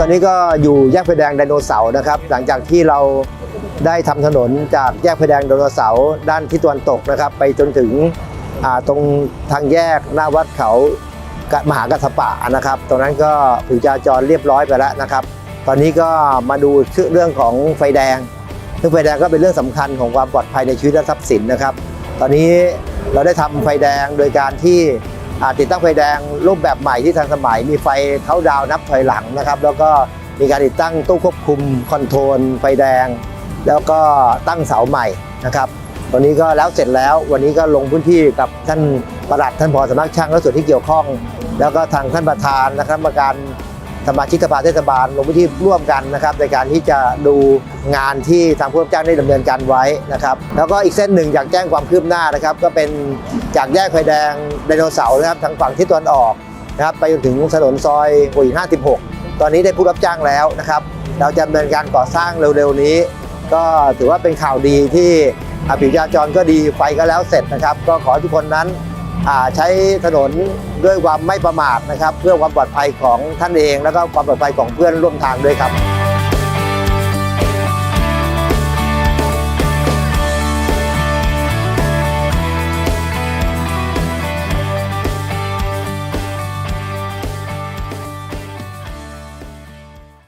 ตอนนี้ก็อยู่แยกไฟแดงไดโนเสาร์นะครับ หลังจากที่เราได้ทำถนนจากแยกไฟแดงไดโนเสาร์ด้านที่ตะวันตกนะครับ ไปจนถึงตรงทางแยกหน้าวัดเขามหากัสสปะนะครับตรงนั้นก็ผิวจราจรเรียบร้อยไปแล้วนะครับ ตอนนี้ก็มาดูเรื่องของไฟแดงซึ่งไฟแดงก็เป็นเรื่องสำคัญของความปลอดภัยในชีวิตและทรัพย์สินนะครับ ตอนนี้เราได้ทำไฟแดงโดยการที่ ติดตั้งไฟแดงรูปแบบใหม่ที่ทันสมัย มีไฟเขาดาวนับถอยหลังนะครับ แล้วก็มีการติดตั้งตู้ควบคุมคอนโทรลไฟแดง แล้วก็ตั้งเสาใหม่นะครับตอนนี้ก็แล้วเสร็จแล้ววันนี้ก็ลงพื้นที่กับท่านประหลัดท่านผอสำนักช่างและส่วนที่เกี่ยวข้อง แล้วก็ทางท่านประธานและคณะกรรมการ สมาชิกสภาเทศบาลลงพื้นที่ร่วมกันนะครับในการที่จะดูงานที่ทางผู้รับจ้างได้ดำเนินการไว้นะครับแล้วก็อีกเส้นหนึ่งอยากแจ้งความคืบหน้านะครับ ก็เป็นจากแยกไฟแดงไดโนเสาร์นะครับทางฝั่งทิศตะวันออกนะครับไปจนถึงถนนซอยหัวหิน56 ตอนนี้ได้ผู้รับจ้างแล้วนะครับ เราจะดำเนินการก่อสร้างเร็วๆนี้ ก็ถือว่าเป็นข่าวดีที่อาผิวจราจรก็ดีไฟก็แล้วเสร็จนะครับ ก็ขอทุกคนนั้น ใช้ถนนด้วยความไม่ประมาทนะครับ เพื่อความปลอดภัยของท่านเอง แล้วก็ความปลอดภัยของเพื่อนร่วมทางด้วยครับ